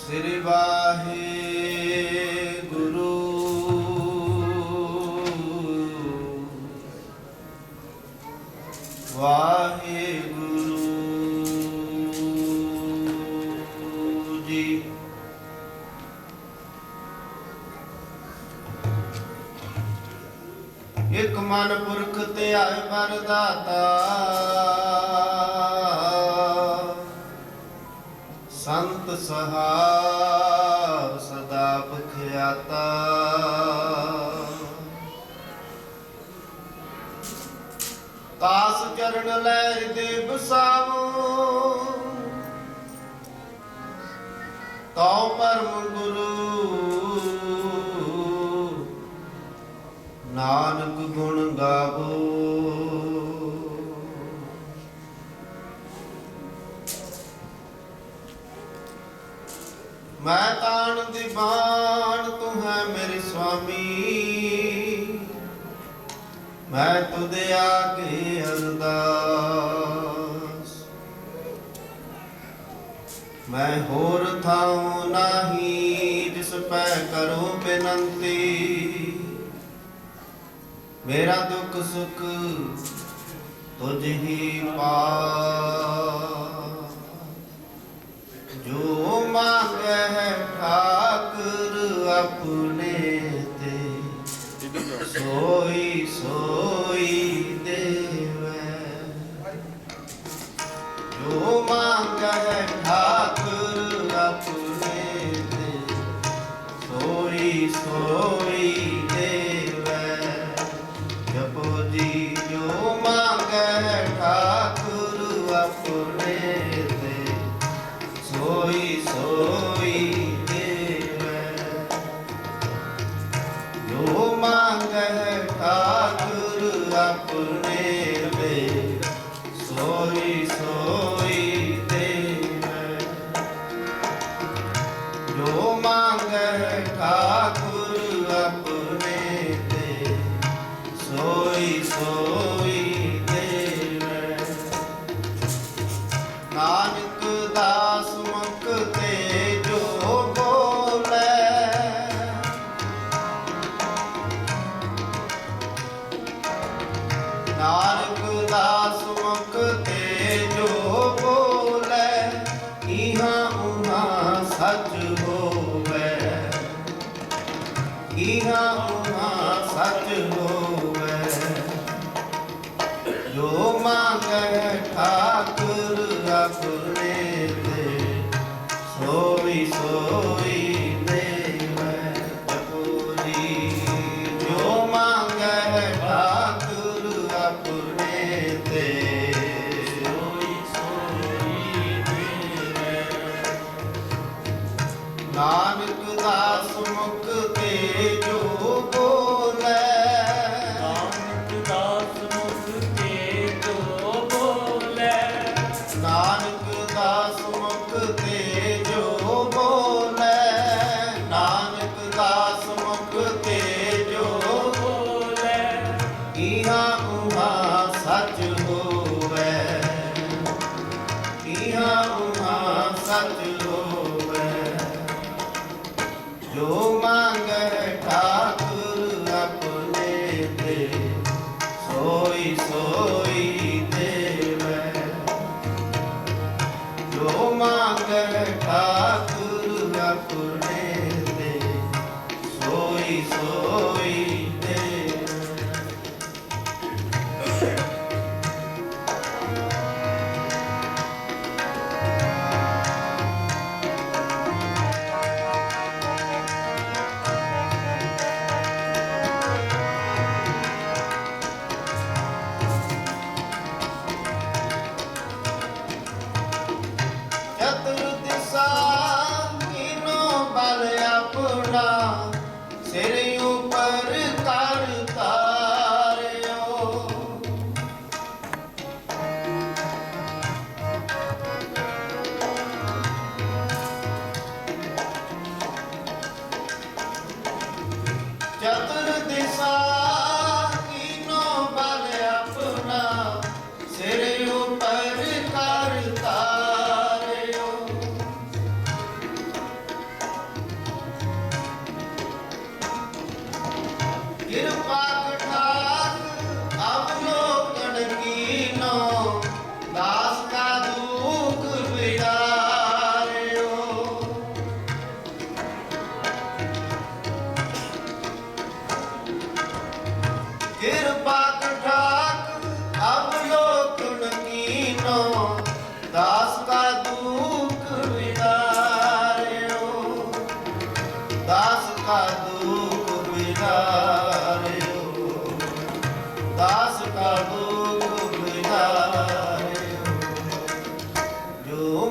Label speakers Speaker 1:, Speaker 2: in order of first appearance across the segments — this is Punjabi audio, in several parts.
Speaker 1: ਸ੍ਰੀ ਵਾਹਿਗੁਰੂ। ਵਾਹਿਗੁਰੂ ਜੀ। ਇਕ ਮਨ ਪੁਰਖ ਧਿਆਏ ਵਰਦਾਤਾ। ਸੰਤ ਸਹਾ ਲੈ ਦੇ ਬਸਾਵੋ। ਤਉ ਪਰਮ ਗੁਰੂ, ਨਾਨਕ ਗੁਣ ਗਾਵੋ। ਮੈਂ ਤਾਣ ਦੀ ਬਾਣ, ਤੂੰ ਹੈ ਮੇਰੇ ਸੁਆਮੀ। ਮੈਂ ਤੁਦੇ ਆਗੇ ਅਰਦਾਸ। ਮੈਂ ਹੋਰ ਥਾਉ ਨਹੀਂ ਜਿਸ ਪੈ ਕਰੋ ਬੇਨੰਤੀ। ਮੇਰਾ ਦੁੱਖ ਸੁਖ ਤੁਝ ਹੀ ਪਾ। ਜੋ ਮੰਗੈ ਹੈ ਠਾਕੁਰ ਆਪਣੇ ਤੇ ਸੋਈ ਸੋਈ ਨਾਨਕ ਦਾਸ ਮੁਖ ਤੇ ਜੋ ਬੋਲੇ। ਨਾਨਕ ਦਾਸ ਮੁਖ ਤੇ ਜੋ ਬੋਲੇ ਇਹਾਂ ਉਹਾਂ ਸੱਚ ਹੋਵੇ। ਇਹਾਂ ਉਹਾਂ ਸੱਚ ਹੋਵੇ। ਜੋ ਮੰਗੈ ਠਾਕੁਰ ਨਾਨਕ ਦਾਸ ਮੁਖ ਤੇ ਜੋ ਬੋਲੇ।
Speaker 2: ਨਾਨਕ ਦਾਸ ਮੁਖ ਤੇ ਜੋ ਬੋਲੇ।
Speaker 1: ਨਾਨਕ ਦਾਸ ਮੁਖ ਤੇ ਜੋ ਬੋਲੇ। ਨਾਨਕ ਦਾਸ ਮੁਖ ਤੇ ਜੋ
Speaker 2: ਬੋਲੇ।
Speaker 1: ਇਹਾਂ ਉਹਾਂ ਸੱਚ ਹੋਵੇ। ਉਹਾਂ ਸੱਚ ਜੋ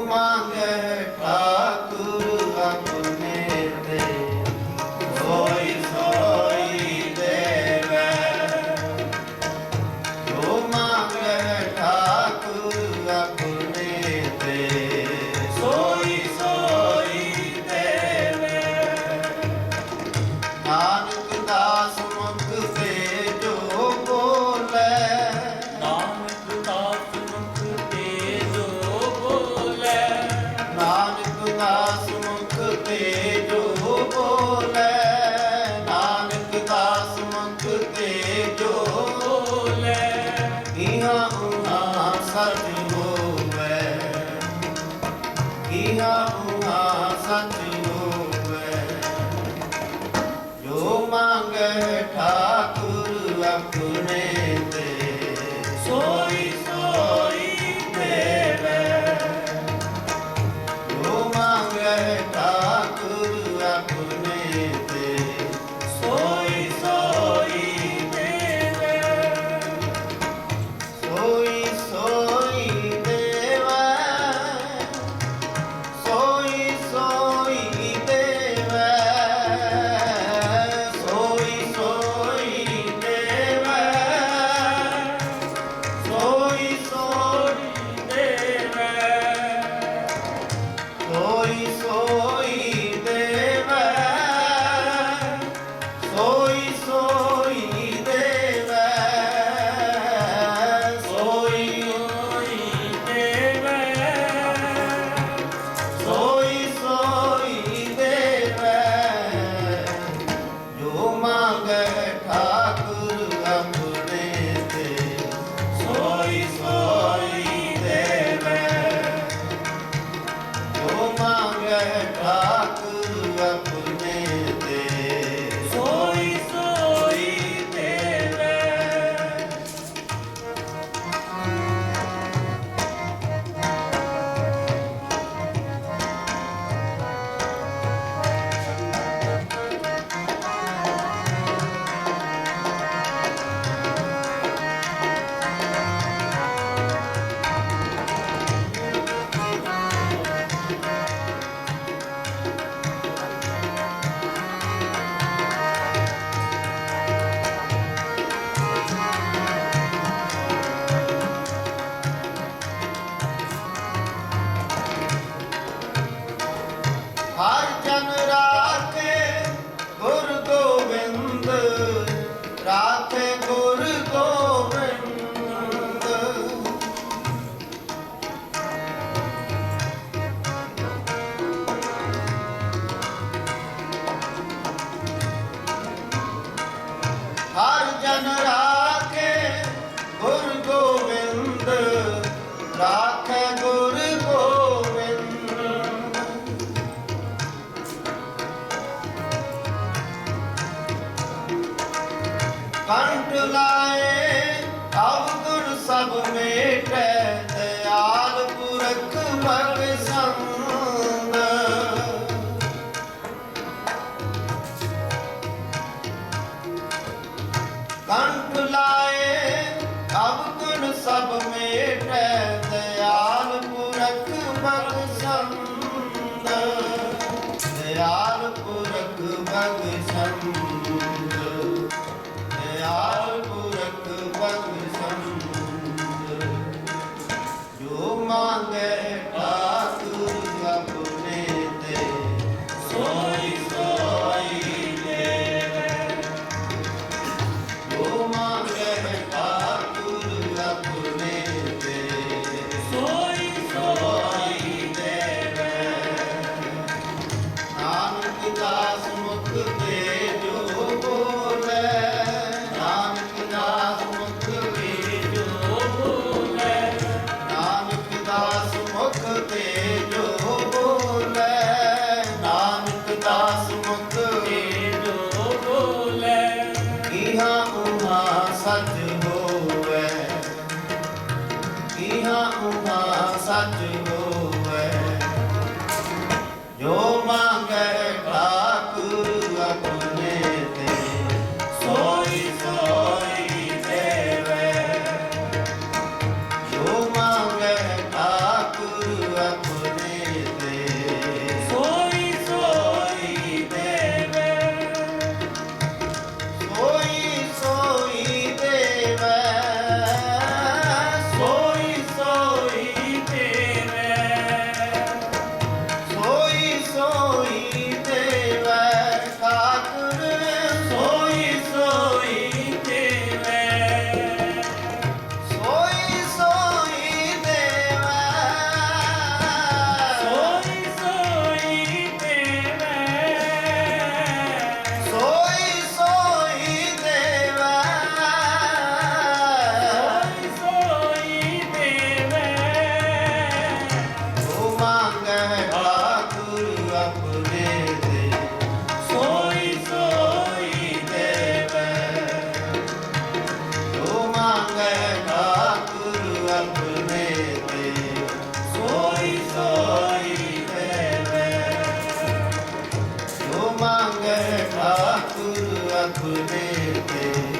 Speaker 1: ਠਾਕੁਰ